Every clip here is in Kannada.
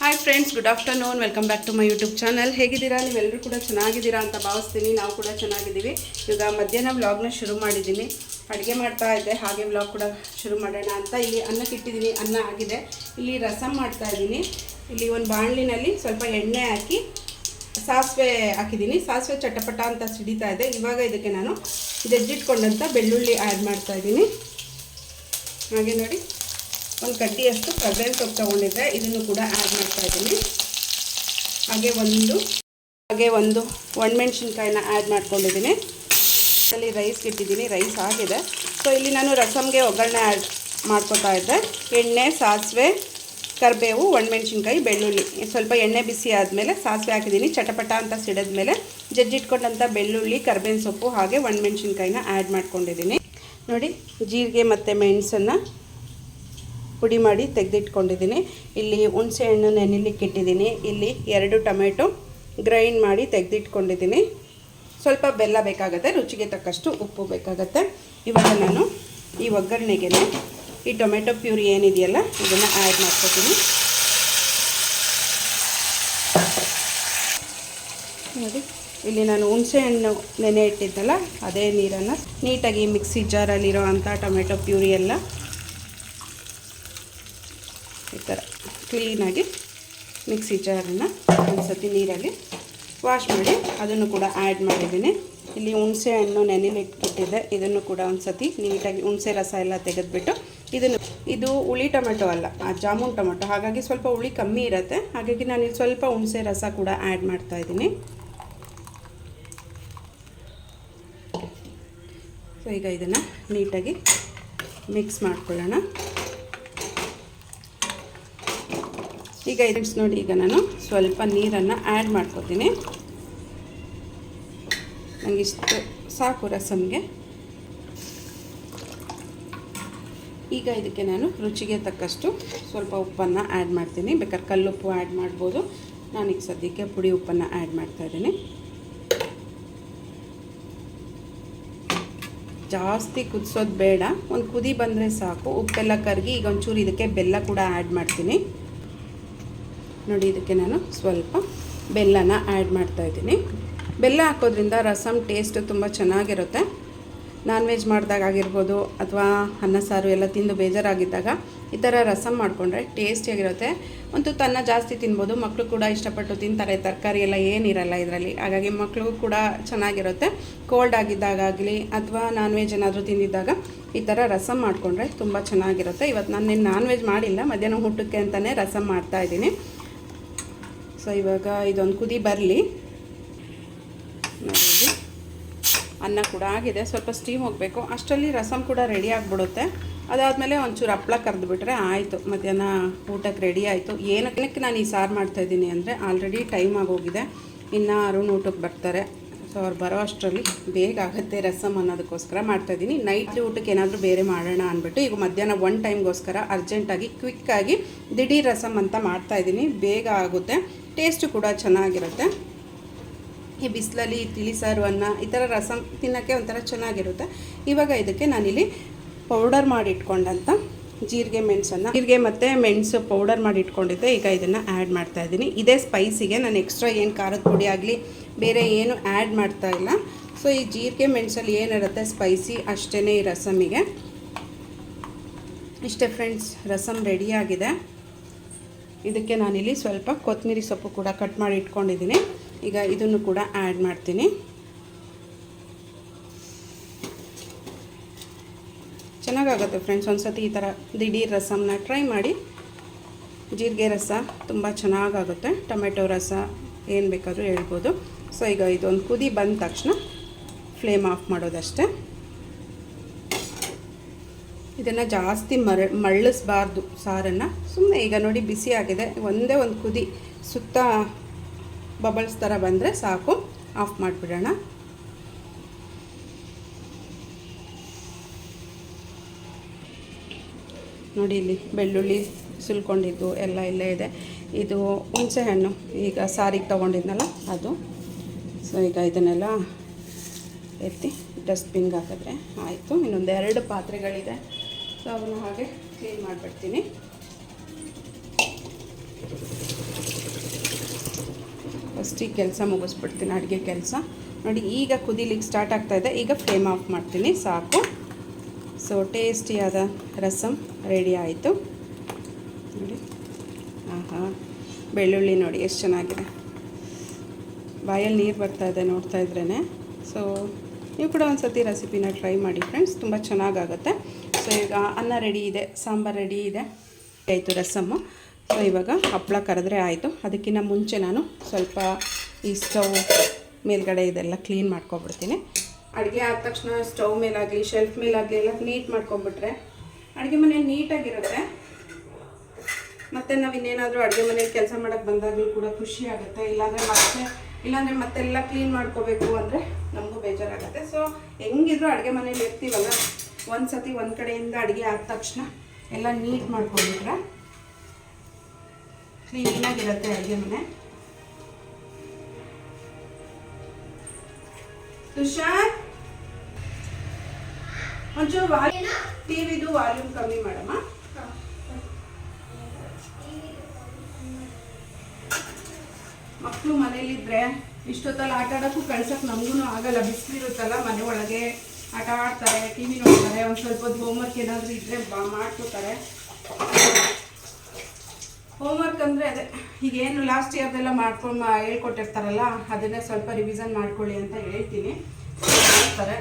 Hi friends good afternoon welcome back to my YouTube channel ಹೇಗಿದ್ದೀರಾ? ನೀವೆಲ್ಲರೂ ಕೂಡ ಚೆನ್ನಾಗಿದ್ದೀರಾ ಅಂತ ಭಾವಿಸ್ತೀನಿ. ನಾವು ಕೂಡ ಚೆನ್ನಾಗಿದ್ದೀವಿ. ಈಗ ಮಧ್ಯಾಹ್ನ ವ್ಲಾಗ್ನ ಶುರು ಮಾಡಿದ್ದೀನಿ. ಅಡುಗೆ ಮಾಡ್ತಾ ಇದ್ದೆ. ಹಾಗೆ ವ್ಲಾಗ್ ಕೂಡ ಶುರು ಮಾಡೋಣ ಅಂತ. ಇಲ್ಲಿ ಅನ್ನಕ್ಕೆ ಇಟ್ಟಿದ್ದೀನಿ ಅನ್ನ ಆಗಿದೆ. ಇಲ್ಲಿ ರಸಂ ಮಾಡ್ತಾ ಇದ್ದೀನಿ. ಇಲ್ಲಿ ಒಂದು ಬಾಣಲಿನಲ್ಲಿ ಸ್ವಲ್ಪ ಎಣ್ಣೆ ಹಾಕಿ ಸಾಸಿವೆ ಹಾಕಿದ್ದೀನಿ. ಸಾಸಿವೆ ಚಟಪಟ ಅಂತ ಸಿಡಿತಾ ಇದೆ. ಇವಾಗ ಇದಕ್ಕೆ ನಾನು ಜಜ್ಜಿಟ್ಕೊಂಡಂಥ ಬೆಳ್ಳುಳ್ಳಿ ಆ್ಯಡ್ ಮಾಡ್ತಾ ಇದ್ದೀನಿ. ಹಾಗೆ ನೋಡಿ. ಒಂದು ಕಡ್ಡಿಯಷ್ಟು ಕರ್ಬೇವಿನ ಸೊಪ್ಪು ತೊಗೊಂಡಿದ್ದೆ ಇದನ್ನು ಕೂಡ ಆ್ಯಡ್ ಮಾಡ್ತಾ ಇದ್ದೀನಿ. ಹಾಗೆ ಒಂದು ಹಾಗೆ ಒಂದು ಒಣಮೆಣ್ಸಿನ್ಕಾಯಿನ ಆ್ಯಡ್ ಮಾಡ್ಕೊಂಡಿದ್ದೀನಿ. ಅಲ್ಲಿ ರೈಸ್ ಇಟ್ಟಿದ್ದೀನಿ ರೈಸ್ ಆಗಿದೆ. ಸೊ ಇಲ್ಲಿ ನಾನು ರಸಮ್ಗೆ ಒಗ್ಗರಣೆ ಆ್ಯಡ್ ಮಾಡ್ಕೊತಾ ಇದ್ದೆ. ಎಣ್ಣೆ, ಸಾಸಿವೆ, ಕರಿಬೇವು, ಒಣಮೆಣ್ಸಿನ್ಕಾಯಿ, ಬೆಳ್ಳುಳ್ಳಿ. ಸ್ವಲ್ಪ ಎಣ್ಣೆ ಬಿಸಿ ಆದಮೇಲೆ ಸಾಸಿವೆ ಹಾಕಿದ್ದೀನಿ. ಚಟಪಟ ಅಂತ ಸಿಡಿದ್ಮೇಲೆ ಜಜ್ಜಿಟ್ಕೊಂಡಂಥ ಬೆಳ್ಳುಳ್ಳಿ, ಕರ್ಬೇವಿನ ಸೊಪ್ಪು ಹಾಗೆ ಒಣಮೆಣ್ಸಿನ್ಕಾಯಿನ ಆ್ಯಡ್ ಮಾಡ್ಕೊಂಡಿದ್ದೀನಿ. ನೋಡಿ, ಜೀರಿಗೆ ಮತ್ತು ಮೆಣಸನ್ನು ಪುಡಿ ಮಾಡಿ ತೆಗೆದಿಟ್ಕೊಂಡಿದ್ದೀನಿ. ಇಲ್ಲಿ ಹುಣಸೆ ಹಣ್ಣು ನೆನೆಲಿಕ್ಕೆ ಇಟ್ಟಿದ್ದೀನಿ. ಇಲ್ಲಿ ಎರಡು ಟೊಮೆಟೊ ಗ್ರೈಂಡ್ ಮಾಡಿ ತೆಗೆದಿಟ್ಕೊಂಡಿದ್ದೀನಿ. ಸ್ವಲ್ಪ ಬೆಲ್ಲ ಬೇಕಾಗುತ್ತೆ, ರುಚಿಗೆ ತಕ್ಕಷ್ಟು ಉಪ್ಪು ಬೇಕಾಗುತ್ತೆ. ಇವಾಗ ನಾನು ಈ ಒಗ್ಗರಣೆಗೆ ಈ ಟೊಮೆಟೊ ಪ್ಯೂರಿ ಏನಿದೆಯಲ್ಲ, ಇದನ್ನು ಆ್ಯಡ್ ಮಾಡ್ಕೊತೀನಿ. ನೋಡಿ, ಇಲ್ಲಿ ನಾನು ಹುಣಸೆ ಹಣ್ಣು ನೆನೆ ಇಟ್ಟಿದ್ದಲ್ಲ, ಅದೇ ನೀರನ್ನು ನೀಟಾಗಿ ಮಿಕ್ಸಿ ಜಾರಲ್ಲಿರೋ ಅಂಥ ಟೊಮೆಟೊ ಪ್ಯೂರಿ ಎಲ್ಲ ಈ ಥರ ಕ್ಲೀನಾಗಿ ಮಿಕ್ಸಿ ಜಾರನ್ನು ಒಂದು ಸತಿ ನೀರಲ್ಲಿ ವಾಶ್ ಮಾಡಿ ಅದನ್ನು ಕೂಡ ಆ್ಯಡ್ ಮಾಡಿದ್ದೀನಿ. ಇಲ್ಲಿ ಹುಣಸೆ ಹಣ್ಣು ನೆನೆಲಿಟ್ಬಿಟ್ಟಿದೆ ಇದನ್ನು ಕೂಡ ಒಂದು ಸತಿ ನೀಟಾಗಿ ಹುಣಸೆ ರಸ ಎಲ್ಲ ತೆಗೆದುಬಿಟ್ಟು ಇದನ್ನು ಇದು ಹುಳಿ ಟೊಮೆಟೊ ಅಲ್ಲ, ಆ ಜಾಮೂನ್ ಟೊಮೆಟೊ. ಹಾಗಾಗಿ ಸ್ವಲ್ಪ ಹುಳಿ ಕಮ್ಮಿ ಇರುತ್ತೆ. ಹಾಗಾಗಿ ನಾನು ಇಲ್ಲಿ ಸ್ವಲ್ಪ ಹುಣಸೆ ರಸ ಕೂಡ ಆ್ಯಡ್ ಮಾಡ್ತಾ ಇದ್ದೀನಿ. ಸೊ, ಈಗ ಇದನ್ನು ನೀಟಾಗಿ ಮಿಕ್ಸ್ ಮಾಡ್ಕೊಳ್ಳೋಣ. ಈಗ ಇದಕ್ಕೆ ನೋಡಿ, ಈಗ ನಾನು ಸ್ವಲ್ಪ ನೀರನ್ನು ಆ್ಯಡ್ ಮಾಡ್ಕೊತೀನಿ. ನನಗಿಷ್ಟು ಸಾಕು ರಸಮ್ಗೆ ಈಗ ಇದಕ್ಕೆ ನಾನು ರುಚಿಗೆ ತಕ್ಕಷ್ಟು ಸ್ವಲ್ಪ ಉಪ್ಪನ್ನು ಆ್ಯಡ್ ಮಾಡ್ತೀನಿ. ಬೇಕಾದ್ರೆ ಕಲ್ಲುಪ್ಪು ಆ್ಯಡ್ ಮಾಡ್ಬೋದು. ನಾನೀಗ ಸದ್ಯಕ್ಕೆ ಪುಡಿ ಉಪ್ಪನ್ನು ಆ್ಯಡ್ ಮಾಡ್ತಾಯಿದ್ದೀನಿ ಜಾಸ್ತಿ ಕುದಿಸೋದು ಬೇಡ. ಒಂದು ಕುದಿ ಬಂದರೆ ಸಾಕು. ಉಪ್ಪೆಲ್ಲ ಕರಗಿ ಈಗ ಒಂಚೂರು ಇದಕ್ಕೆ ಬೆಲ್ಲ ಕೂಡ ಆ್ಯಡ್ ಮಾಡ್ತೀನಿ. ನೋಡಿ, ಇದಕ್ಕೆ ನಾನು ಸ್ವಲ್ಪ ಬೆಲ್ಲನ ಆ್ಯಡ್ ಮಾಡ್ತಾಯಿದ್ದೀನಿ ಬೆಲ್ಲ ಹಾಕೋದ್ರಿಂದ ರಸಮ್ ಟೇಸ್ಟ್ ತುಂಬ ಚೆನ್ನಾಗಿರುತ್ತೆ. ನಾನ್ ವೆಜ್ ಮಾಡಿದಾಗ ಆಗಿರ್ಬೋದು ಅಥವಾ ಅನ್ನ, ಸಾರು ಎಲ್ಲ ತಿಂದು ಬೇಜಾರಾಗಿದ್ದಾಗ ಈ ಥರ ರಸಮ್ ಮಾಡಿಕೊಂಡ್ರೆ ಟೇಸ್ಟಿಯಾಗಿರುತ್ತೆ ಒಂದು ತನ್ನ ಜಾಸ್ತಿ ತಿನ್ಬೋದು ಮಕ್ಕಳು ಕೂಡ ಇಷ್ಟಪಟ್ಟು ತಿಂತಾರೆ, ತರಕಾರಿ ಎಲ್ಲ ಏನಿರಲ್ಲ ಇದರಲ್ಲಿ. ಹಾಗಾಗಿ ಮಕ್ಕಳಿಗೂ ಕೂಡ ಚೆನ್ನಾಗಿರುತ್ತೆ. ಕೋಲ್ಡ್ ಆಗಿದ್ದಾಗಲಿ ಅಥವಾ ನಾನ್ ವೆಜ್ ಏನಾದರೂ ತಿಂದಿದ್ದಾಗ ಈ ಥರ ರಸಮ್ ಮಾಡಿಕೊಂಡ್ರೆ ತುಂಬ ಚೆನ್ನಾಗಿರುತ್ತೆ. ಇವತ್ತು ನಾನು ನಾನ್ ವೆಜ್ ಮಾಡಿಲ್ಲ, ಮಧ್ಯಾಹ್ನ ಊಟಕ್ಕೆ ಅಂತಲೇ ರಸಮ್ ಮಾಡ್ತಾಯಿದ್ದೀನಿ ಸೊ, ಇವಾಗ ಇದೊಂದು ಕುದಿ ಬರಲಿ. ನೋಡಿ ಅನ್ನ ಕೂಡ ಆಗಿದೆ. ಸ್ವಲ್ಪ ಸ್ಟೀಮ್ ಹೋಗಬೇಕು. ಅಷ್ಟರಲ್ಲಿ ರಸಮ್ ಕೂಡ ರೆಡಿ ಆಗಿಬಿಡುತ್ತೆ. ಅದಾದಮೇಲೆ ಒಂಚೂರು ಹಪ್ಪಳ ಕರೆದುಬಿಟ್ರೆ ಆಯಿತು. ಮಧ್ಯಾಹ್ನ ಊಟಕ್ಕೆ ರೆಡಿ ಆಯಿತು. ಏನಕ್ಕೆ ನಾನು ಈ ಸಾರು ಮಾಡ್ತಾಯಿದ್ದೀನಿ ಅಂದರೆ ಆಲ್ರೆಡಿ ಟೈಮ್ ಆಗೋಗಿದೆ. ಇನ್ನು ಅರುಣ್ ಊಟಕ್ಕೆ ಬರ್ತಾರೆ. ಸೊ ಅವ್ರು ಬರೋ ಅಷ್ಟರಲ್ಲಿ ಬೇಗ ಆಗುತ್ತೆ ರಸಮ್ ಅನ್ನೋದಕ್ಕೋಸ್ಕರ ಮಾಡ್ತಾಯಿದ್ದೀನಿ ನೈಟ್ ಊಟಕ್ಕೆ ಏನಾದರೂ ಬೇರೆ ಮಾಡೋಣ ಅಂದ್ಬಿಟ್ಟು, ಈಗ ಮಧ್ಯಾಹ್ನ ಒನ್ ಟೈಮ್ಗೋಸ್ಕರ ಅರ್ಜೆಂಟಾಗಿ ಕ್ವಿಕ್ಕಾಗಿ ದಿಢೀರ್ ರಸಮ್ ಅಂತ ಮಾಡ್ತಾಯಿದ್ದೀನಿ ಬೇಗ ಆಗುತ್ತೆ. ಟೇಸ್ಟು ಕೂಡ ಚೆನ್ನಾಗಿರುತ್ತೆ. ಈ ಬಿಸಿಲಲ್ಲಿ ತಿಳಿ ಸಾರು ಅನ್ನ ಈ ಥರ ರಸಂ ತಿನ್ನೋಕ್ಕೆ ಒಂಥರ ಚೆನ್ನಾಗಿರುತ್ತೆ. ಇವಾಗ ಇದಕ್ಕೆ ನಾನಿಲ್ಲಿ ಪೌಡರ್ ಮಾಡಿ ಇಟ್ಕೊಂಡಂಥ ಜೀರಿಗೆ ಮೆಣಸನ್ನು, ಜೀರಿಗೆ ಮತ್ತು ಮೆಣಸು ಪೌಡರ್ ಮಾಡಿ ಇಟ್ಕೊಂಡಿದ್ದೆ ಈಗ ಇದನ್ನು ಆ್ಯಡ್ ಮಾಡ್ತಾ ಇದ್ದೀನಿ. ಇದೇ ಸ್ಪೈಸಿಗೆ ನಾನು ಎಕ್ಸ್ಟ್ರಾ ಏನು ಖಾರದ ಪುಡಿ ಆಗಲಿ, ಬೇರೆ ಏನು ಆ್ಯಡ್ ಮಾಡ್ತಾ ಇಲ್ಲ. ಸೊ ಈ ಜೀರಿಗೆ ಮೆಣಸಲ್ಲಿ ಏನಿರುತ್ತೆ ಸ್ಪೈಸಿ ಅಷ್ಟೇ ಈ ರಸಮಿಗೆ. ಇಷ್ಟೇ ಫ್ರೆಂಡ್ಸ್ ರಸಮ್ ರೆಡಿಯಾಗಿದೆ ಇದಕ್ಕೆ ನಾನಿಲ್ಲಿ ಸ್ವಲ್ಪ ಕೊತ್ತಂಬರಿ ಸೊಪ್ಪು ಕೂಡ ಕಟ್ ಮಾಡಿ ಇಟ್ಕೊಂಡಿದ್ದೀನಿ. ಈಗ ಇದನ್ನು ಕೂಡ ಆ್ಯಡ್ ಮಾಡ್ತೀನಿ. ಚೆನ್ನಾಗಾಗುತ್ತೆ ಫ್ರೆಂಡ್ಸ್ ಒಂದು ಸತಿ ಈ ಥರ ದಿಢೀರ್ ರಸಮನ್ನ ಟ್ರೈ ಮಾಡಿ. ಜೀರಿಗೆ ರಸ ತುಂಬ ಚೆನ್ನಾಗಾಗುತ್ತೆ. ಟೊಮೆಟೊ ರಸ ಏನು ಬೇಕಾದರೂ ಹೇಳ್ಬೋದು. ಸೊ ಈಗ ಇದೊಂದು ಕುದಿ ಬಂದ ತಕ್ಷಣ ಫ್ಲೇಮ್ ಆಫ್ ಮಾಡೋದಷ್ಟೇ. ಇದನ್ನು ಜಾಸ್ತಿ ಮರ, ಮರಳಿಸ್ಬಾರ್ದು ಸಾರನ್ನು. ಸುಮ್ಮನೆ ಈಗ ನೋಡಿ ಬಿಸಿ ಆಗಿದೆ. ಒಂದೇ ಒಂದು ಕುದಿ ಸುತ್ತ ಬಬಲ್ಸ್ ಥರ ಬಂದರೆ ಸಾಕು. ಆಫ್ ಮಾಡಿಬಿಡೋಣ. ನೋಡಿ ಇಲ್ಲಿ ಬೆಳ್ಳುಳ್ಳಿ ಸುಲ್ಕೊಂಡಿದ್ದು ಎಲ್ಲ ಇಲ್ಲೇ ಇದೆ. ಇದು ಹುಣಸೆ ಹಣ್ಣು. ಈಗ ಸಾರಿಗೆ ತೊಗೊಂಡಿದ್ನಲ್ಲ ಅದು. ಸೊ ಈಗ ಇದನ್ನೆಲ್ಲ ಎತ್ತಿ ಡಸ್ಟ್ಬಿನ್ಗೆ ಹಾಕಿದ್ರೆ ಆಯಿತು. ಇನ್ನೊಂದು ಎರಡು ಪಾತ್ರೆಗಳಿದೆ. ಸೊ ಅವನ್ನು ಹಾಗೆ ಕ್ಲೀನ್ ಮಾಡಿಬಿಡ್ತೀನಿ. ಫಸ್ಟ್ ಈ ಕೆಲಸ ಮುಗಿಸ್ಬಿಡ್ತೀನಿ, ಅಡುಗೆ ಕೆಲಸ. ನೋಡಿ, ಈಗ ಕುದಿಲಿಕ್ಕೆ ಸ್ಟಾರ್ಟ್ ಆಗ್ತಾ ಇದೆ. ಈಗ ಫ್ಲೇಮ್ ಆಫ್ ಮಾಡ್ತೀನಿ, ಸಾಕು. ಸೊ ಟೇಸ್ಟಿಯಾದ ರಸಮ್ ರೆಡಿ ಆಯಿತು. ನೋಡಿ. ಆಹಾ, ಬೆಳ್ಳುಳ್ಳಿ ನೋಡಿ, ಎಷ್ಟು ಚೆನ್ನಾಗಿದೆ. ಬಾಯಲ್ಲಿ ನೀರು ಬರ್ತಾ ಇದೆ ನೋಡ್ತಾ ಇದ್ರೇ ಸೊ ನೀವು ಕೂಡ ಒಂದು ಸತಿ ರೆಸಿಪಿನ ಟ್ರೈ ಮಾಡಿ ಫ್ರೆಂಡ್ಸ್ ತುಂಬ ಚೆನ್ನಾಗಾಗುತ್ತೆ. ಸೊ ಈಗ ಅನ್ನ ರೆಡಿ ಇದೆ, ಸಾಂಬಾರು ರೆಡಿ ಇದೆ. ಆಯಿತು ರಸಮ್ಮು. ಸೊ ಇವಾಗ ಹಪ್ಪಳ ಕರೆದ್ರೆ ಆಯಿತು. ಅದಕ್ಕಿಂತ ಮುಂಚೆ ನಾನು ಸ್ವಲ್ಪ ಈ ಸ್ಟವ್ ಮೇಲ್ಗಡೆ ಇದೆಲ್ಲ ಕ್ಲೀನ್ ಮಾಡ್ಕೊಬಿಡ್ತೀನಿ. ಅಡುಗೆ ಆದ ತಕ್ಷಣ ಸ್ಟವ್ ಮೇಲಾಗಲಿ, ಶೆಲ್ಫ್ ಮೇಲಾಗಲಿ ಎಲ್ಲ ನೀಟ್ ಮಾಡ್ಕೊಂಬಿಟ್ರೆ ಅಡುಗೆ ಮನೆ ನೀಟಾಗಿರುತ್ತೆ. ಮತ್ತು ನಾವು ಇನ್ನೇನಾದರೂ ಅಡುಗೆ ಮನೇಲಿ ಕೆಲಸ ಮಾಡೋಕ್ಕೆ ಬಂದಾಗಲೂ ಕೂಡ ಖುಷಿ ಆಗುತ್ತೆ. ಇಲ್ಲಾಂದರೆ ಮತ್ತೆ, ಇಲ್ಲಾಂದರೆ ಮತ್ತೆಲ್ಲ ಕ್ಲೀನ್ ಮಾಡ್ಕೋಬೇಕು ಅಂದರೆ ನಮಗೂ ಬೇಜಾರಾಗುತ್ತೆ. ಸೊ ಹೆಂಗಿದ್ರು ಅಡುಗೆ ಮನೇಲಿ ಇರ್ತೀವಲ್ಲ ಒಂದು ಸತಿ ಒಂದು ಕಡೆಯಿಂದ ಅಡುಗೆ ಆದ ತಕ್ಷಣ ಎಲ್ಲ ನೀಟ್ ಮಾಡ್ಕೊಂಡ್ಬಿಟ್ರೆ ಕ್ಲೀನಾಗಿರುತ್ತೆ ಅಡುಗೆ ಮನೆ. ತುಷಾರ್? ಒಂಚೂರು ವಾಲ್ಯೂಮ್ ಟಿವಿದು ವಾಲ್ಯೂಮ್ ಕಮ್ಮಿ ಮಾಡಮ್ಮ. ಮಕ್ಕಳು ಮನೇಲಿದ್ರೆ ಇಷ್ಟೊತ್ತಲ್ಲಿ ಆಟ ಆಡೋಕ್ಕೂ ಕಳ್ಸಕ್ಕೆ ನಮಗೂ ಆಗಲ್ಲ ಬಿಸಿಲಿರುತ್ತಲ್ಲ ಮನೆ ಒಳಗೆ. ಆಟ ಆಡ್ತಾರೆ ಟಿ ವಿ ನೋಡ್ತಾರೆ, ಒಂದು ಸ್ವಲ್ಪ ಹೊತ್ತು ಹೋಮ್ವರ್ಕ್ ಏನಾದರೂ ಇದ್ದರೆ ಬಾ ಮಾಡ್ಕೋತಾರೆ. ಹೋಮ್ವರ್ಕ್ ಅಂದರೆ ಅದೇ, ಈಗ ಏನು ಲಾಸ್ಟ್ ಇಯರ್ದೆಲ್ಲ ಮಾಡ್ಕೊಂಡು ಹೇಳ್ಕೊಟ್ಟಿರ್ತಾರಲ್ಲ, ಅದನ್ನೇ ಸ್ವಲ್ಪ ರಿವಿಸನ್ ಮಾಡ್ಕೊಳ್ಳಿ ಅಂತ ಹೇಳ್ತೀನಿ. ಮಾಡ್ತಾರೆ.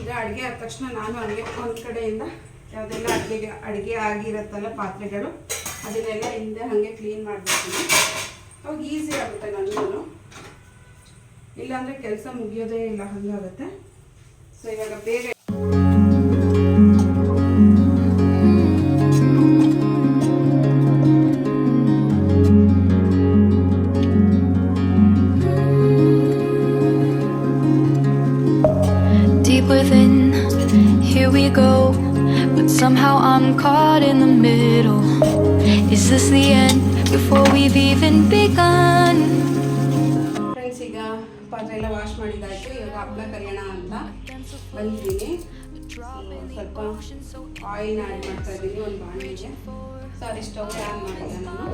ಈಗ ಅಡುಗೆ ಆದ ತಕ್ಷಣ ನಾನು ಅಡುಗೆ ಒಂದು ಕಡೆಯಿಂದ ಯಾವುದೆಲ್ಲ ಅಡುಗೆಗೆ ಅಡುಗೆ ಆಗಿರುತ್ತಲ್ಲ ಪಾತ್ರೆಗಳು, ಅದನ್ನೆಲ್ಲ ಹಿಂದೆ ಹಾಗೆ ಕ್ಲೀನ್ ಮಾಡಿಬಿಡ್ತೀನಿ. ಅವಾಗ ಈಸಿ ಆಗುತ್ತೆ ನನಗೂ ಇಲ್ಲಾಂದರೆ ಕೆಲಸ ಮುಗಿಯೋದೇ ಇಲ್ಲ ಹಾಗಾಗುತ್ತೆ ಸೊ ಇವಾಗ ಬೇಗ Deep within, here we go. But somehow I'm caught in the middle. Is this the end before we've even begun? ಬಂದಿದ್ದೀನಿ. ಸ್ವಲ್ಪ ಆಯಿಲ್ನ ಆ್ಯಡ್ ಮಾಡ್ತಾ ಇದ್ದೀನಿ, ಒಂದು ಬಾಣಲಿಗೆ. ಸಾರಿ ಸ್ಟವ್ ಆನ್ ಮಾಡಿದೆ ನಾನು.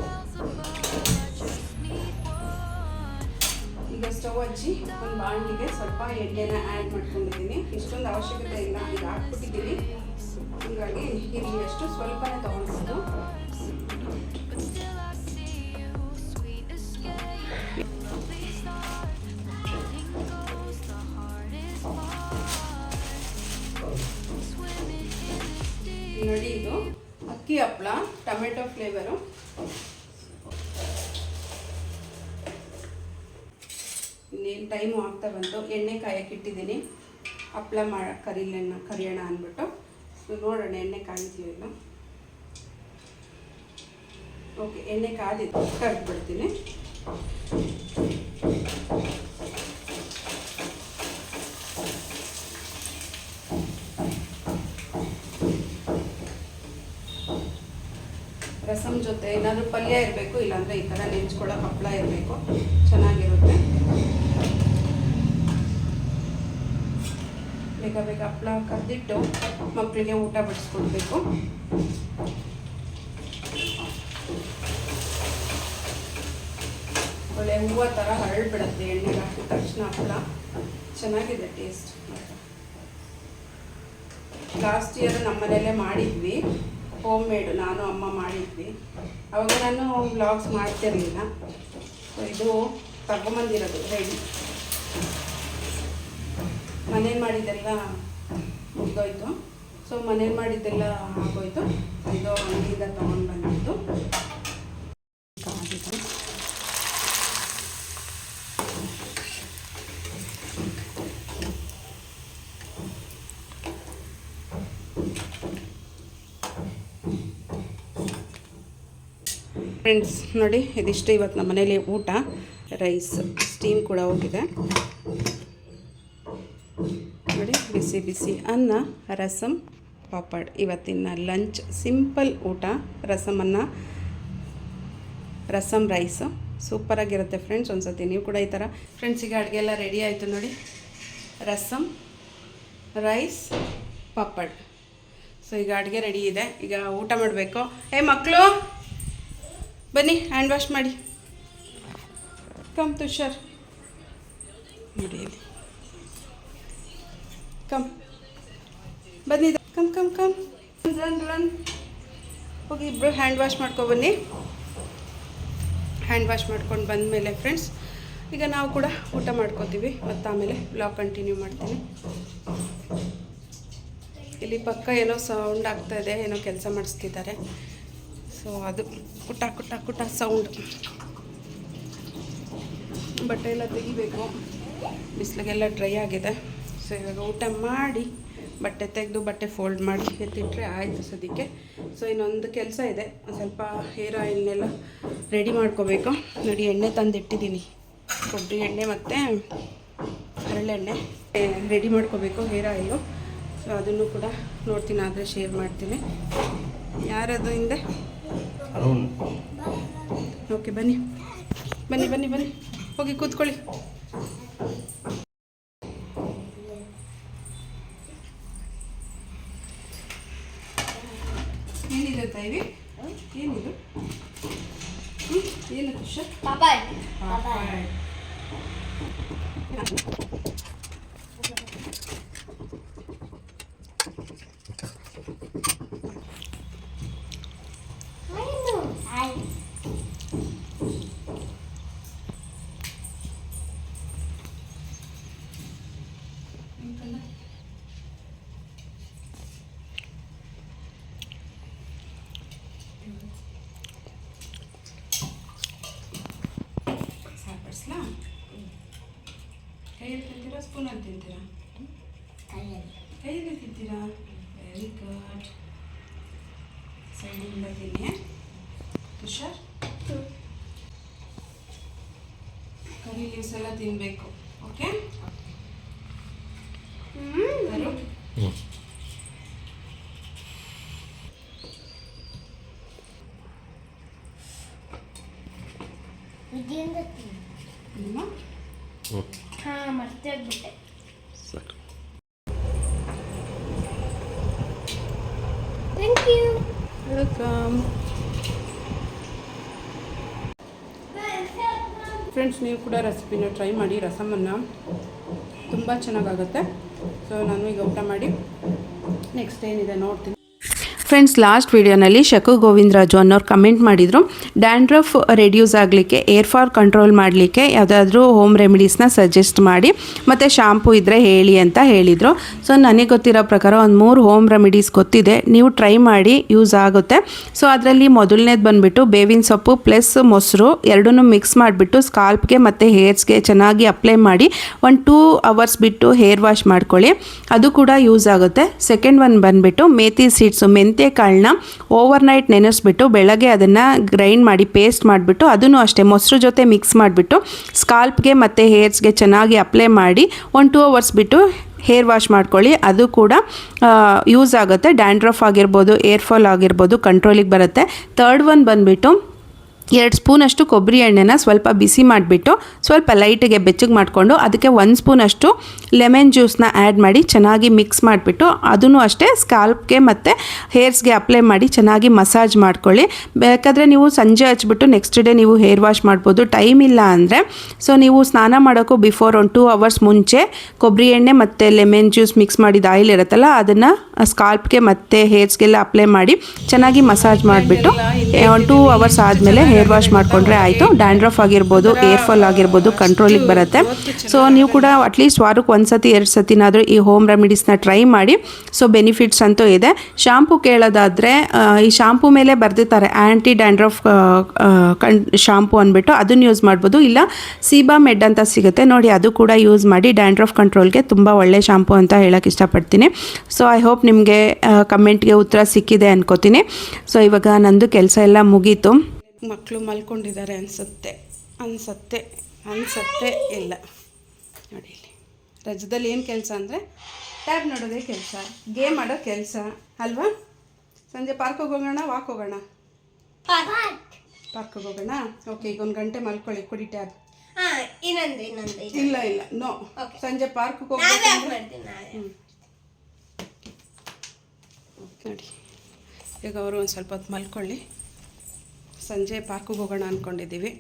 ಈಗ ಸ್ಟವ್ ಹಚ್ಚಿ, ಒಂದು ಬಾಣಲಿಗೆ ಸ್ವಲ್ಪ ಎಣ್ಣೆನ ಆ್ಯಡ್ ಮಾಡ್ಕೊಂಡಿದ್ದೀನಿ. ಇಷ್ಟೊಂದು ಅವಶ್ಯಕತೆ ಇಲ್ಲ ಈಗ ಹಾಕ್ಬಿಟ್ಟಿದ್ದೀನಿ ಹೀಗಾಗಿ ಇಲ್ಲಿ ಎಷ್ಟು ಸ್ವಲ್ಪನೇ ತೊಗೊಳ್ಬೋದು ಟೊಮೆಟೊ ಫ್ಲೇವರು ಇನ್ನೇನು ಟೈಮು ಆಗ್ತಾ ಬಂತು. ಎಣ್ಣೆ ಕಾಯಕ್ಕೆ ಇಟ್ಟಿದ್ದೀನಿ. ಹಪ್ಪಳ ಮಾಡ ಕರಿಲೆಣ್ಣ ಕರಿಯೋಣ ಅಂದ್ಬಿಟ್ಟು. ಸೊ ನೋಡೋಣ ಎಣ್ಣೆ ಕಾಯಿದ್ಯೋ ಇಲ್ಲ ಓಕೆ ಎಣ್ಣೆ ಕಾದಿದ್ದು ಕರೆದ್ಬಿಡ್ತೀನಿ ರಸಮ್ ಜೊತೆ ಏನಾದರೂ ಪಲ್ಯ ಇರಬೇಕು, ಇಲ್ಲಾಂದರೆ ಈ ಥರ ನೆಂಚ್ಕೊಳ್ಳೋ ಹಪ್ಪಳ ಇರಬೇಕು. ಚೆನ್ನಾಗಿರುತ್ತೆ. ಬೇಗ ಬೇಗ ಹಪ್ಪಳ ಕರೆದಿಟ್ಟು ಮಕ್ಕಳಿಗೆ ಊಟ ಬಡಿಸ್ಕೊಡ್ಬೇಕು. ಒಳ್ಳೆ ಹೂವು ಥರ ಹರಳ್ಬಿಡುತ್ತೆ ಎಣ್ಣೆಗೆ ಹಾಕಿದ ತಕ್ಷಣ ಹಪ್ಪಳ ಚೆನ್ನಾಗಿದೆ ಟೇಸ್ಟ್ ಲಾಸ್ಟ್ ಇಯರ್ ನಮ್ಮ ಮನೆಯಲ್ಲೇ ಮಾಡಿದ್ವಿ. ಹೋಮ್ ಮೇಡು ನಾನು ಅಮ್ಮ ಮಾಡಿದ್ವಿ. ಅವಾಗ ನಾನು ಬ್ಲಾಗ್ಸ್ ಮಾಡ್ತಿರಲಿಲ್ಲ. ಸೊ ಇದು ತಗೊಂಬಂದಿರೋದು ರೆಡಿ ಮನೇಲಿ ಮಾಡಿದ್ದೆಲ್ಲ ಮುಗ್ದೋಯ್ತು. ಸೊ ಮನೇಲಿ ಮಾಡಿದ್ದೆಲ್ಲ ಆಗೋಯ್ತು. ಇದು ಅಂಗಡಿಯಿಂದ ತೊಗೊಂಡು ಬಂದಿದ್ದು ಕಾದಿದ್ದು ಫ್ರೆಂಡ್ಸ್ ನೋಡಿ, ಇದಿಷ್ಟು ಇವತ್ತು ನಮ್ಮ ಮನೇಲಿ ಊಟ ರೈಸ್ ಸ್ಟೀಮ್ ಕೂಡ ಹೋಗಿದೆ. ನೋಡಿ, ಬಿಸಿ ಬಿಸಿ ಅನ್ನ ರಸಮ್ ಪಾಪಡ್. ಇವತ್ತಿನ ಲಂಚ್ ಸಿಂಪಲ್ ಊಟ, ರಸಮನ್ನ ರಸಮ್ ರೈಸು ಸೂಪರಾಗಿರುತ್ತೆ ಫ್ರೆಂಡ್ಸ್ ಒಂದು ಸತಿ ನೀವು ಕೂಡ ಈ ಥರ ಫ್ರೆಂಡ್ಸ್ ಈಗ ಅಡುಗೆ ಎಲ್ಲ ರೆಡಿ ಆಯಿತು ನೋಡಿ. ರಸಮ್ ರೈಸ್ ಪಾಪಡ್. ಸೊ ಈಗ ಅಡುಗೆ ರೆಡಿ ಇದೆ. ಈಗ ಊಟ ಮಾಡಬೇಕು. ಏ ಮಕ್ಕಳು ಬನ್ನಿ ಹ್ಯಾಂಡ್ ವಾಶ್ ಮಾಡಿ. ಕಮ್ ತುಷಾರ್. ನೋಡಿ ಕಮ್ ಬನ್ನಿ come come come run run ಹೋಗಿ ಇಬ್ಬರು ಹ್ಯಾಂಡ್ ವಾಶ್ ಮಾಡ್ಕೊಬನ್ನಿ ಹ್ಯಾಂಡ್ ವಾಶ್ ಮಾಡ್ಕೊಂಡು ಬಂದಮೇಲೆ ಫ್ರೆಂಡ್ಸ್ ಈಗ ನಾವು ಕೂಡ ಊಟ ಮಾಡ್ಕೋತೀವಿ. ಮತ್ತು ಆಮೇಲೆ ಬ್ಲಾಗ್ ಕಂಟಿನ್ಯೂ ಮಾಡ್ತೀನಿ. ಇಲ್ಲಿ ಪಕ್ಕ ಏನೋ ಸೌಂಡ್ ಆಗ್ತಾ ಇದೆ, ಏನೋ ಕೆಲಸ ಮಾಡಿಸ್ತಿದ್ದಾರೆ. ಸೊ ಅದು ಕುಟ ಕುಟ ಕುಟ ಸೌಂಡ್ ಬಟ್ಟೆ ಎಲ್ಲ ತೆಗಿಬೇಕು. ಬಿಸಿಲಿಗೆಲ್ಲ ಡ್ರೈ ಆಗಿದೆ. ಸೊ ಇವಾಗ ಊಟ ಮಾಡಿ ಬಟ್ಟೆ ತೆಗೆದು ಬಟ್ಟೆ ಫೋಲ್ಡ್ ಮಾಡಿ ಎತ್ತಿಟ್ಟರೆ ಆಯಿತು ಸದ್ಯಕ್ಕೆ. ಸೊ ಇನ್ನೊಂದು ಕೆಲಸ ಇದೆ. ಒಂದು ಸ್ವಲ್ಪ ಹೇರ್ ಆಯಿಲ್ನೆಲ್ಲ ರೆಡಿ ಮಾಡ್ಕೋಬೇಕು. ನೋಡಿ, ಎಣ್ಣೆ ತಂದಿಟ್ಟಿದ್ದೀನಿ. ಕೊಬ್ಬರಿ ಎಣ್ಣೆ ಮತ್ತು ಹರಳೆಣ್ಣೆ ರೆಡಿ ಮಾಡ್ಕೋಬೇಕು ಹೇರ್ ಆಯಿಲು ಸೊ ಅದನ್ನು ಕೂಡ ನೋಡ್ತೀನಿ ಆದರೆ ಶೇರ್ ಮಾಡ್ತೀನಿ. ಯಾರದು ಹಿಂದೆ? ಓಕೆ ಬನ್ನಿ. ಬನ್ನಿ ಬನ್ನಿ ಬನ್ನಿ. ಹೋಗಿ ಕೂತ್ಕೊಳ್ಳಿ. ಏನಿದೆ ತಾಯಿ ಏನಿದು? ಏನು ಖುಷ. ಕೈಯಲ್ಲಿ ತಿಂತೀರಾ ಸ್ಪೂನಲ್ಲಿ ತಿಂತೀರಾ ಕೈಯಲ್ಲಿ ತಿಂತೀರಾ? ವೆರಿ ಗುಡ್ ಸೈಡಿಂದ ತಿನ್ನಿ. ತುಷಾರ್? ಕರಿ ಲೀವ್ಸ್ ಎಲ್ಲ ತಿನ್ನಬೇಕು ಓಕೆ ತರು ಇದಿಂದ ತಿನ್ನು. ನಿಮ್ಮ ಹಾ ಮರ್ತೇ ಹೋಗ್ಬಿಟ್ಟೆ ಸಾಕು ಥ್ಯಾಂಕ್ ಯು ಫ್ರೆಂಡ್ಸ್ ನೀವು ಕೂಡ ರೆಸಿಪಿನ ಟ್ರೈ ಮಾಡಿ, ರಸಮನ್ನು ತುಂಬ ಚೆನ್ನಾಗಾಗುತ್ತೆ. ಸೊ ನಾನು ಈಗ ಊಟ ಮಾಡಿ ನೆಕ್ಸ್ಟ್ ಏನಿದೆ ನೋಡ್ತೀನಿ. ಫ್ರೆಂಡ್ಸ್ ಲಾಸ್ಟ್ ವಿಡಿಯೋನಲ್ಲಿ ಶಕು ಗೋವಿಂದರಾಜು ಅನ್ನೋರು ಕಮೆಂಟ್ ಮಾಡಿದರು. ಡ್ಯಾಂಡ್ರಫ್ ರೆಡ್ಯೂಸ್ ಆಗಲಿಕ್ಕೆ ಏರ್ ಫಾರ್ ಕಂಟ್ರೋಲ್ ಮಾಡಲಿಕ್ಕೆ ಯಾವುದಾದ್ರೂ ಹೋಮ್ ರೆಮಿಡೀಸ್ನ ಸಜೆಸ್ಟ್ ಮಾಡಿ, ಮತ್ತು ಶಾಂಪೂ ಇದ್ದರೆ ಹೇಳಿ ಅಂತ ಹೇಳಿದರು. ಸೊ ನನಗೆ ಗೊತ್ತಿರೋ ಪ್ರಕಾರ ಒಂದು ಮೂರು ಹೋಮ್ ರೆಮಿಡೀಸ್ ಗೊತ್ತಿದೆ. ನೀವು ಟ್ರೈ ಮಾಡಿ ಯೂಸ್ ಆಗುತ್ತೆ. ಸೊ ಅದರಲ್ಲಿ ಮೊದಲನೇದು ಬಂದುಬಿಟ್ಟು ಬೇವಿನ ಸೊಪ್ಪು ಪ್ಲಸ್ ಮೊಸರು ಎರಡನ್ನೂ ಮಿಕ್ಸ್ ಮಾಡಿಬಿಟ್ಟು ಸ್ಕಾಲ್ಪ್ಗೆ ಮತ್ತು ಹೇರ್ಸ್ಗೆ ಚೆನ್ನಾಗಿ ಅಪ್ಲೈ ಮಾಡಿ, ಒಂದು ಟೂ ಅವರ್ಸ್ ಬಿಟ್ಟು ಹೇರ್ ವಾಶ್ ಮಾಡ್ಕೊಳ್ಳಿ. ಅದು ಕೂಡ ಯೂಸ್ ಆಗುತ್ತೆ. ಸೆಕೆಂಡ್ ಒನ್ ಬಂದುಬಿಟ್ಟು, ಮೇತಿ ಸೀಡ್ಸು ಮೆಂತ್ಯ ಕಾಳನ್ನ ಓವರ್ ನೈಟ್ ನೆನೆಸ್ಬಿಟ್ಟು ಬೆಳಗ್ಗೆ ಅದನ್ನು ಗ್ರೈಂಡ್ ಮಾಡಿ ಪೇಸ್ಟ್ ಮಾಡಿಬಿಟ್ಟು ಅದನ್ನು ಅಷ್ಟೇ ಮೊಸರು ಜೊತೆ ಮಿಕ್ಸ್ ಮಾಡಿಬಿಟ್ಟು ಸ್ಕಾಲ್ಪ್ಗೆ ಮತ್ತು ಹೇರ್ಸ್ಗೆ ಚೆನ್ನಾಗಿ ಅಪ್ಲೈ ಮಾಡಿ ಒಂದು ಟೂ ಅವರ್ಸ್ ಬಿಟ್ಟು ಹೇರ್ ವಾಶ್ ಮಾಡ್ಕೊಳ್ಳಿ. ಅದು ಕೂಡ ಯೂಸ್ ಆಗುತ್ತೆ. ಡ್ಯಾಂಡ್ರಫ್ ಆಗಿರ್ಬೋದು ಏರ್ ಫಾಲ್ ಆಗಿರ್ಬೋದು ಕಂಟ್ರೋಲಿಗೆ ಬರುತ್ತೆ. ತರ್ಡ್ ಒನ್ ಬಂದುಬಿಟ್ಟು ಎರಡು ಸ್ಪೂನಷ್ಟು ಕೊಬ್ಬರಿ ಎಣ್ಣೆನ ಸ್ವಲ್ಪ ಬಿಸಿ ಮಾಡಿಬಿಟ್ಟು ಸ್ವಲ್ಪ ಲೈಟಿಗೆ ಬೆಚ್ಚಗೆ ಮಾಡಿಕೊಂಡು ಅದಕ್ಕೆ ಒಂದು ಸ್ಪೂನಷ್ಟು ಲೆಮನ್ ಜ್ಯೂಸ್ನ ಆ್ಯಡ್ ಮಾಡಿ ಚೆನ್ನಾಗಿ ಮಿಕ್ಸ್ ಮಾಡಿಬಿಟ್ಟು ಅದನ್ನು ಅಷ್ಟೇ ಸ್ಕಾಲ್ಪ್ಗೆ ಮತ್ತು ಹೇರ್ಸ್ಗೆ ಅಪ್ಲೈ ಮಾಡಿ ಚೆನ್ನಾಗಿ ಮಸಾಜ್ ಮಾಡ್ಕೊಳ್ಳಿ. ಬೇಕಾದರೆ ನೀವು ಸಂಜೆ ಹಚ್ಬಿಟ್ಟು ನೆಕ್ಸ್ಟ್ ಡೇ ನೀವು ಹೇರ್ ವಾಶ್ ಮಾಡ್ಬೋದು. ಟೈಮ್ ಇಲ್ಲ ಅಂದರೆ. ಸೊ ನೀವು ಸ್ನಾನ ಮಾಡೋಕ್ಕೂ ಬಿಫೋರ್ ಒಂದು ಟೂ ಅವರ್ಸ್ ಮುಂಚೆ ಕೊಬ್ಬರಿ ಎಣ್ಣೆ ಮತ್ತು ಲೆಮನ್ ಜ್ಯೂಸ್ ಮಿಕ್ಸ್ ಮಾಡಿದ ಆಯಿಲ್ ಇರುತ್ತಲ್ಲ ಅದನ್ನು ಸ್ಕಾಲ್ಪ್ಗೆ ಮತ್ತು ಹೇರ್ಸ್ಗೆಲ್ಲ ಅಪ್ಲೈ ಮಾಡಿ ಚೆನ್ನಾಗಿ ಮಸಾಜ್ ಮಾಡಿಬಿಟ್ಟು ಒಂದು ಟೂ ಅವರ್ಸ್ ಆದಮೇಲೆ ವಾಶ್ ಮಾಡಿಕೊಂಡ್ರೆ ಆಯಿತು. ಡ್ಯಾಂಡ್ರಫ್ ಆಗಿರ್ಬೋದು ಏರ್ ಫಾಲ್ ಆಗಿರ್ಬೋದು, ಕಂಟ್ರೋಲಿಗೆ ಬರುತ್ತೆ. ಸೊ ನೀವು ಕೂಡ ಅಟ್ಲೀಸ್ಟ್ ವಾರಕ್ಕೆ ಒಂದು ಸತಿ ಎರಡು ಸತಿನಾದರೂ ಈ ಹೋಮ್ ರೆಮಿಡೀಸ್ನ ಟ್ರೈ ಮಾಡಿ. ಸೊ ಬೆನಿಫಿಟ್ಸ್ ಅಂತೂ ಇದೆ. ಶಾಂಪು ಕೇಳೋದಾದರೆ ಈ ಶಾಂಪು ಮೇಲೆ ಬರೆದಿರ್ತಾರೆ ಆ್ಯಂಟಿ ಡ್ಯಾಂಡ್ರಫ್ ಕಣ್ ಶಾಂಪು ಅಂದ್ಬಿಟ್ಟು. ಅದನ್ನು ಯೂಸ್ ಮಾಡ್ಬೋದು. ಇಲ್ಲ ಸೀಬಾ ಮೆಡ್ ಅಂತ ಸಿಗುತ್ತೆ. ನೋಡಿ, ಅದು ಕೂಡ ಯೂಸ್ ಮಾಡಿ ಡ್ಯಾಂಡ್ರಫ್ ಕಂಟ್ರೋಲ್ಗೆ ತುಂಬ ಒಳ್ಳೆ ಶಾಂಪು ಅಂತ ಹೇಳೋಕ್ಕೆ ಇಷ್ಟಪಡ್ತೀನಿ. ಸೊ ಐ ಹೋಪ್ ನಿಮಗೆ ಕಮೆಂಟ್ಗೆ ಉತ್ತರ ಸಿಕ್ಕಿದೆ ಅನ್ಕೋತೀನಿ. ಸೊ ಇವಾಗ ನಂದು ಕೆಲಸ ಎಲ್ಲ ಮುಗೀತು. ಮಕ್ಕಳು ಮಲ್ಕೊಂಡಿದ್ದಾರೆ ಅನಿಸುತ್ತೆ. ಅನಿಸತ್ತೆ. ಅನಿಸತ್ತೆ ಇಲ್ಲ. ನೋಡಿ ಇಲ್ಲಿ. ರಜದಲ್ಲಿ ಏನು ಕೆಲಸ ಅಂದರೆ ಟ್ಯಾಬ್ ನೋಡೋದೇ ಕೆಲಸ ಗೇಮ್ ಆಡೋ ಕೆಲಸ ಅಲ್ವಾ? ಸಂಜೆ ಪಾರ್ಕಿಗೆ ಹೋಗೋಣ ವಾಕ್ ಹೋಗೋಣ? ಪಾರ್ಕಿಗೆ ಹೋಗೋಣ? ಓಕೆ ಈಗ ಒಂದು ಗಂಟೆ ಮಲ್ಕೊಳ್ಳಿ ಕುಡಿ ಟ್ಯಾಬ್. ಇಲ್ಲ ಇಲ್ಲ ನೋ ಸಂಜೆ ಪಾರ್ಕಿಗೆ ಹೋಗ್ಬೇಕು. ನೋಡಿ. ಈಗ ಅವರು ಒಂದು ಸ್ವಲ್ಪ ಹೊತ್ತು ಮಲ್ಕೊಳ್ಳಿ. ಸಂಜೆ ಪಾರ್ಕಿಗೆ ಹೋಗೋಣ ಅಂದ್ಕೊಂಡಿದ್ದೀವಿ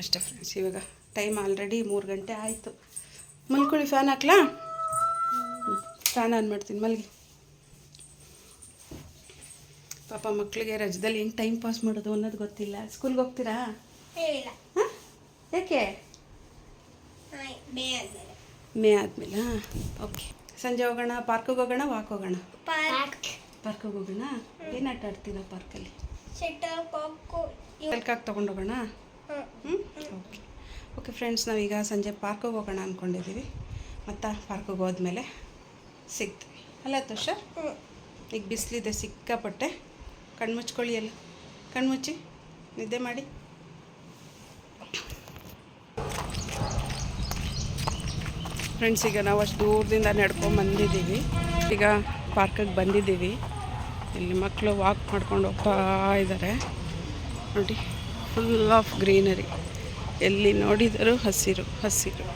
ಅಷ್ಟೇ ಫ್ರೆಂಡ್ಸ್ ಇವಾಗ ಟೈಮ್ ಆಲ್ರೆಡಿ ಮೂರು ಗಂಟೆ ಆಯಿತು. ಮಲ್ಕೊಳ್ಳಿ ಫ್ಯಾನ್ ಹಾಕ್ಲಾ? ಫ್ಯಾನ್ ಆನ್ ಮಾಡ್ತೀನಿ ಮಲ್ಗಿ. ಪಾಪ ಮಕ್ಕಳಿಗೆ ರಜದಲ್ಲಿ ಏನು ಟೈಮ್ ಪಾಸ್ ಮಾಡೋದು ಅನ್ನೋದು ಗೊತ್ತಿಲ್ಲ. ಸ್ಕೂಲ್ಗೆ ಹೋಗ್ತೀರಾ? ಯಾಕೆ? ಮೇ ಬೇ ಆದ್ಮೇಲೆ. ಮೇ ಆದಮೇಲೆ? ಓಕೆ. ಸಂಜೆ ಹೋಗೋಣ ಪಾರ್ಕಿಗೆ ಹೋಗೋಣ ವಾಕ್ ಹೋಗೋಣ? ಪಾರ್ಕ್. ಪಾರ್ಕಿಗೆ ಹೋಗೋಣ? ಏನು ಆಟ ಆಡ್ತೀರಾ ಪಾರ್ಕಲ್ಲಿ? ಶಟಲ್ ಕಾಕು ಎಲ್ಕಾಗಿ ತೊಗೊಂಡೋಗೋಣ ಹ್ಞೂ ಓಕೆ ಓಕೆ ಫ್ರೆಂಡ್ಸ್ ನಾವೀಗ ಸಂಜೆ ಪಾರ್ಕಿಗೆ ಹೋಗೋಣ ಅಂದ್ಕೊಂಡಿದ್ದೀವಿ ಮತ್ತು ಪಾರ್ಕಿಗೆ ಹೋದ್ಮೇಲೆ ಸಿಗ್ತೀವಿ. ಅಲ್ಲ ತುಷಾರ್ ಈಗ ಬಿಸಿಲಿದೆ ಸಿಕ್ಕಾಪಟ್ಟೆ. ಕಣ್ಮುಚ್ಕೊಳ್ಳಿ ಕಣ್ಣು ಮುಚ್ಚಿ ನಿದ್ದೆ ಮಾಡಿ. ಫ್ರೆಂಡ್ಸ್ ಈಗ ನಾವು ಅಷ್ಟು ದೂರದಿಂದ ನಡ್ಕೊಂಡು ಬಂದಿದ್ದೀವಿ ಈಗ ಪಾರ್ಕಿಗೆ ಬಂದಿದ್ದೀವಿ ಇಲ್ಲಿ ಮಕ್ಕಳು ವಾಕ್ ಮಾಡ್ಕೊಂಡು ಹೋಗ್ತಾ ಇದ್ದಾರೆ. ನೋಡಿ ಫುಲ್ ಆಫ್ ಗ್ರೀನರಿ ಎಲ್ಲಿ ನೋಡಿದರೂ ಹಸಿರು ಹಸಿರು.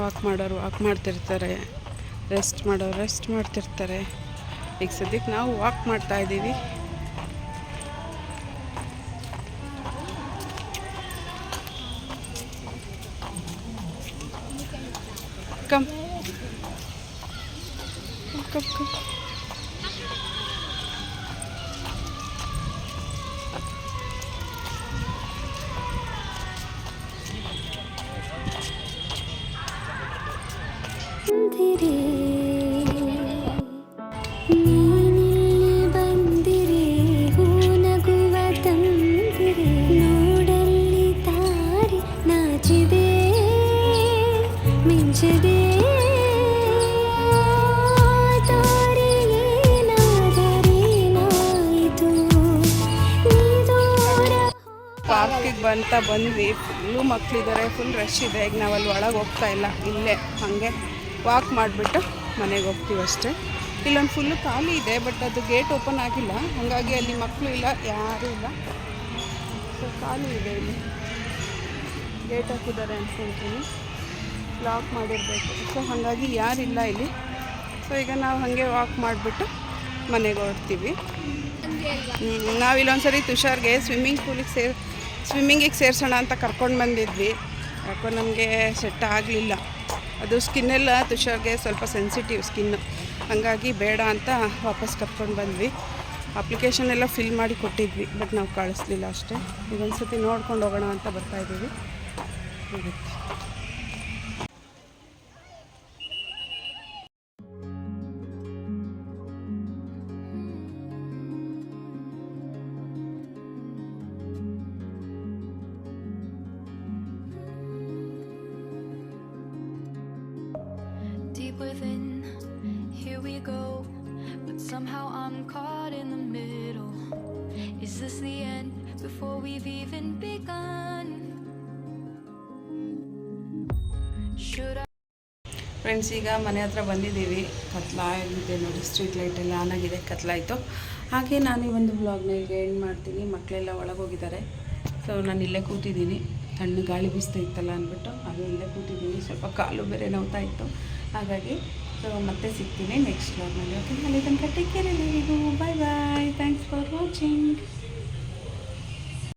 ವಾಕ್ ಮಾಡೋರು ವಾಕ್ ಮಾಡ್ತಿರ್ತಾರೆ. ರೆಸ್ಟ್ ಮಾಡೋರು ರೆಸ್ಟ್ ಮಾಡ್ತಿರ್ತಾರೆ. ಈಗ ಸದ್ಯಕ್ಕೆ ನಾವು ವಾಕ್ ಮಾಡ್ತಾ ಇದ್ದೀವಿ. ಕಮ್ ಕಮ್ ಪಾರ್ಕಿಗೆ ಬಂತ ಬಂದ್ವಿ. ಫುಲ್ಲು ಮಕ್ಕಳಿದ್ದಾರೆ ಫುಲ್ ರಶ್ ಇದೆ. ಈಗ ನಾವು ಅಲ್ಲಿ ಒಳಗೆ ಹೋಗ್ತಾ ಇಲ್ಲ. ಇಲ್ಲೇ ಹಾಗೆ ವಾಕ್ ಮಾಡಿಬಿಟ್ಟು ಮನೆಗೆ ಹೋಗ್ತೀವಿ ಅಷ್ಟೇ. ಇಲ್ಲೊಂದು ಫುಲ್ಲು ಖಾಲಿ ಇದೆ ಬಟ್ ಅದು ಗೇಟ್ ಓಪನ್ ಆಗಿಲ್ಲ. ಹಾಗಾಗಿ ಅಲ್ಲಿ ಮಕ್ಕಳು ಇಲ್ಲ ಯಾರೂ ಇಲ್ಲ. ಸೊ ಖಾಲಿ ಇದೆ ಇಲ್ಲಿ. ಗೇಟ್ ಹಾಕಿದ್ದಾರೆ ಅನ್ಕೊಂತೀನಿ. ಲಾಕ್ ಮಾಡಿರಬೇಕು. ಸೊ ಹಾಗಾಗಿ ಯಾರಿಲ್ಲ ಇಲ್ಲಿ ಸೊ ಈಗ ನಾವು ಹಾಗೆ ವಾಕ್ ಮಾಡಿಬಿಟ್ಟು ಮನೆಗೆ ಹೋಗ್ತೀವಿ ಹ್ಮ್, ನಾವಿಲ್ಲೊಂದ್ಸರಿ ತುಷಾರ್ಗೆ ಸ್ವಿಮ್ಮಿಂಗ್ ಪೂಲಿಗೆ ಸೇರ್ ಸ್ವಿಮ್ಮಿಂಗಿಗೆ ಸೇರಿಸೋಣ ಅಂತ ಕರ್ಕೊಂಡು ಬಂದಿದ್ವಿ. ಯಾಕೋ ನಮಗೆ ಸೆಟ್ ಆಗಲಿಲ್ಲ. ಅದು ಸ್ಕಿನ್ನೆಲ್ಲ ತುಷಾರ್ಗೆ ಸ್ವಲ್ಪ ಸೆನ್ಸಿಟಿವ್ ಸ್ಕಿನ್ನು ಹಾಗಾಗಿ ಬೇಡ ಅಂತ ವಾಪಸ್ ಕರ್ಕೊಂಡು ಬಂದ್ವಿ. ಅಪ್ಲಿಕೇಶನ್ ಎಲ್ಲ ಫಿಲ್ ಮಾಡಿ ಕೊಟ್ಟಿದ್ವಿ ಬಟ್ ನಾವು ಕಳಿಸ್ಲಿಲ್ಲ ಅಷ್ಟೇ. ಇದೊಂದು ಸತಿ ನೋಡ್ಕೊಂಡು ಹೋಗೋಣ ಅಂತ ಬರ್ತಾಯಿದ್ದೀವಿ somehow I'm caught in the middle. Is this the end before we've even begun? Should I? Friends ಈಗ ಮನೆ ಹತ್ರ ಬಂದಿದ್ದೀವಿ ಕತ್ಲಾಗಿದೆ ನೋಡಿ ಸ್ಟ್ರೀಟ್ ಲೈಟ್ ಎಲ್ಲ ಆನ್ ಆಗಿದೆ ಕತ್ಲಾಯಿತು ಹಾಗೆ ನಾನು ಈ ಒಂದು ವ್ಲಾಗ್ನ ಈಗ ಎಂಡ್ ಮಾಡ್ತೀನಿ ಮಕ್ಕಳೆಲ್ಲ ಒಳಗೋಗಿದ್ದಾರೆ ಸೊ ನಾನು ಇಲ್ಲೇ ಕೂತಿದ್ದೀನಿ ತಣ್ಣು ಗಾಳಿ ಬೀಸ್ತಾ ಇತ್ತಲ್ಲ ಅಂದ್ಬಿಟ್ಟು, ಹಾಗೆ ಇಲ್ಲೇ ಕೂತಿದ್ದೀನಿ ಸ್ವಲ್ಪ ಕಾಲು ಬೇರೆ ನೋವ್ತಾ ಇತ್ತು ಹಾಗಾಗಿ ಸೊ ಮತ್ತೆ ಸಿಗ್ತೀನಿ ನೆಕ್ಸ್ಟ್ ವ್ಲಾಗ್ನಲ್ಲಿ ಓಕೆ ಅಲ್ಲಿ ತನಕ ಟೇಕ್ ಕೇರ್ ಎಲ್ಲರಿಗೂ bye bye thanks for watching